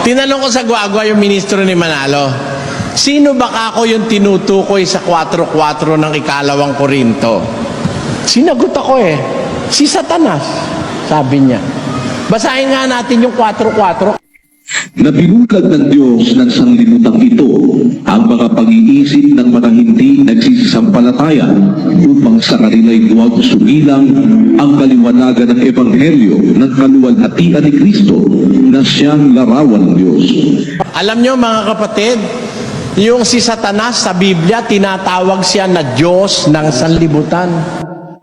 Tinanong ko sa Guagua yung ministro ni Manalo, sino ba ako yung tinutukoy sa 4-4 ng ikalawang Korinto? Sinagot ako eh, si Satanas, sabi niya. Basahin nga natin yung 4-4. Na binulag ng Diyos ng sanglibutan ito ang mga pag-iisip ng mga hindi nagsisisampalataya upang sa kanila'y huwag sumilang ang kaliwanagan ng Ebanghelyo ng kaluwalhatian ni Kristo na siyang larawan ng Diyos. Alam nyo mga kapatid, yung si Satanas sa Biblia, tinatawag siya na Diyos ng sanlibutan.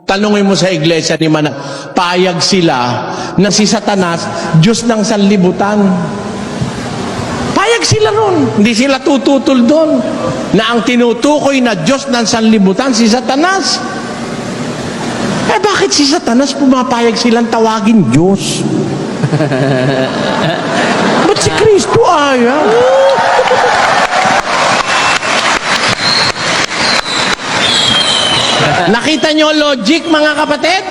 Tanungin mo sa iglesia ni Mana, payag sila na si Satanas, Diyos ng sanlibutan. Sila ron. Hindi sila tututol doon. Na ang tinutukoy na Diyos ng sanlibutan, si Satanas. Eh bakit si Satanas pumapayag silang tawagin Diyos? Ba't si Kristo ayaw? Nakita nyo logic mga kapatid?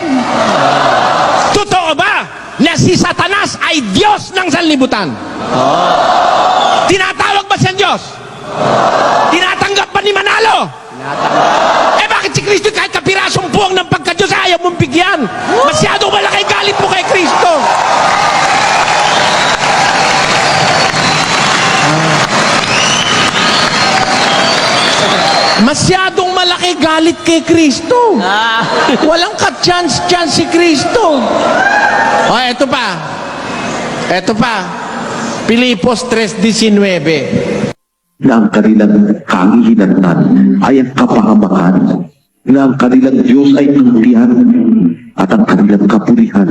Totoo ba na si Satanas ay Diyos ng sanlibutan? Tinatawag ba siyang Diyos? Tinatanggap Manalo? Eh bakit si Kristo kahit kapirasong puwang ng pagka-Diyos ayaw mong bigyan? Masyadong malaki galit mo kay Kristo. Masyadong malaki galit kay Kristo. Walang ka-chance-chance si Kristo. O, eto pa. Eto pa. Pilipos 3.19. na ang kanilang kahihinatnan ay ang kapahamakan, na ang kanilang Diyos ay ang tiyan, at ang kanilang kapulihan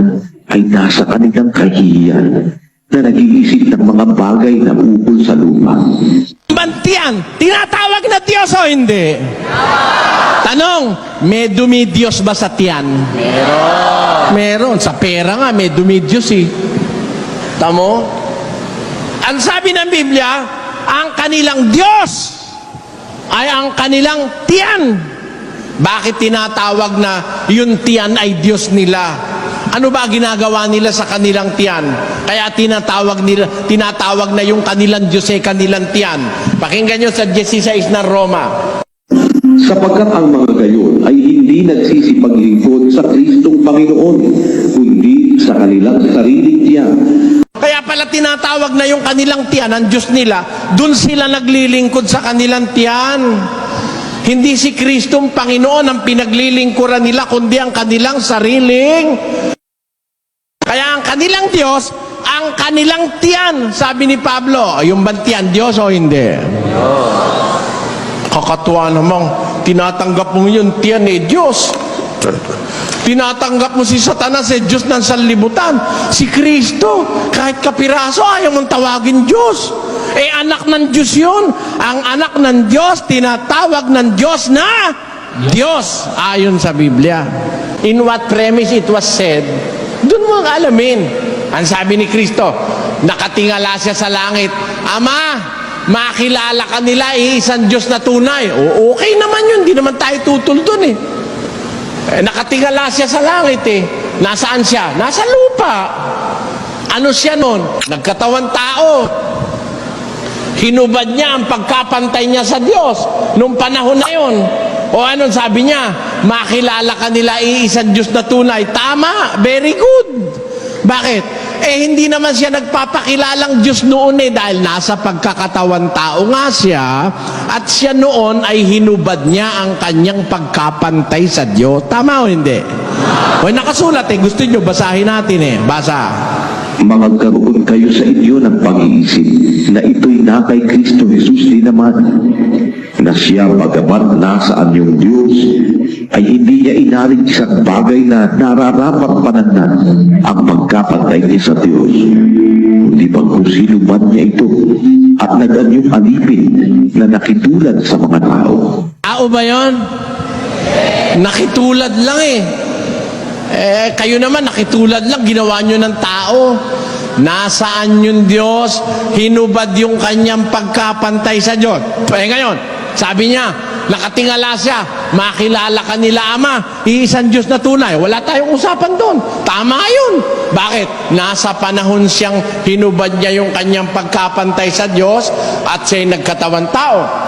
ay nasa kanilang kahihiyan, na nag-iisip ng mga bagay na ukol sa lupa. Bantian, tinatawag na Diyos o hindi? Tanong, may dumidiyos ba sa tiyan? Meron. Meron. Sa pera nga, may dumidiyos eh. Tamo? Ang sabi ng Biblia, ang kanilang Diyos ay ang kanilang tiyan. Bakit tinatawag na yung tiyan ay Diyos nila? Ano ba ginagawa nila sa kanilang tiyan? Kaya tinatawag nila, tinatawag na yung kanilang Diyos ay kanilang tiyan. Pakinggan nyo sa 16 ng Roma. Sapagkat ang mga gayon ay hindi nagsisipaglingkod sa Kristong Panginoon, kundi sa kanilang sariling tiyan. Pala tinatawag na yung kanilang tiyan, ang Diyos nila, dun sila naglilingkod sa kanilang tiyan. Hindi si Kristong Panginoon ang pinaglilingkuran nila, kundi ang kanilang sariling. Kaya ang kanilang Diyos, ang kanilang tiyan. Sabi ni Pablo, yung bantiyan, Diyos o hindi? Kakatuwa namang tinatanggap mo yung tiyan eh, Diyos. Tinatanggap mo si Satanas eh, Diyos ng sanlibutan. Si Kristo, kahit kapiraso, ayaw mong tawagin Diyos. Eh, anak ng Diyos yun. Ang anak ng Diyos, tinatawag ng Diyos na Diyos, ayon sa Biblia. In what premise it was said, doon mo ang alamin. Ang sabi ni Kristo, nakatingala siya sa langit, Ama, makilala ka nila, iisang Diyos na tunay. O, okay naman yun, di naman tayo tutol dun eh. Eh, nakatingala siya sa langit eh. Nasaan siya? Nasa lupa. Ano siya nun? Nagkatawan tao. Hinubad niya ang pagkapantay niya sa Diyos nung panahon na yon. O anong sabi niya? Makilala ka nila iisang Diyos na tunay. Tama, very good. Bakit? Eh hindi naman siya nagpapakilalang Diyos noon eh dahil nasa pagkakatawan tao nga siya at siya noon ay hinubad niya ang kanyang pagkapantay sa Diyos. Tama o hindi? O nakasulat eh, gusto niyo basahin natin eh. Basa. Magkaroon kayo sa inyo ng pag-iisip na ito'y na kay Kristo Jesus din naman, na siya bagamat nasa anyong Diyos, ay hindi niya inaring isang bagay na nararapat panagnan ang pagkapantay niya sa Diyos. Kundi pag sino man niya ito at nag-anyong alipin na nakitulad sa mga tao. Tao ba yon? Nakitulad lang eh. Eh, kayo naman, nakitulad lang, ginawa nyo ng tao. Nasaan yung Diyos? Hinubad yung kanyang pagkapantay sa Diyos. Eh ngayon, sabi niya, nakatingala siya, makilala ka nila Ama, iisang Diyos na tunay. Wala tayong usapan doon. Tama yun. Bakit? Nasa panahon siyang hinubad niya yung kanyang pagkapantay sa Diyos at siya'y nagkatawan tao.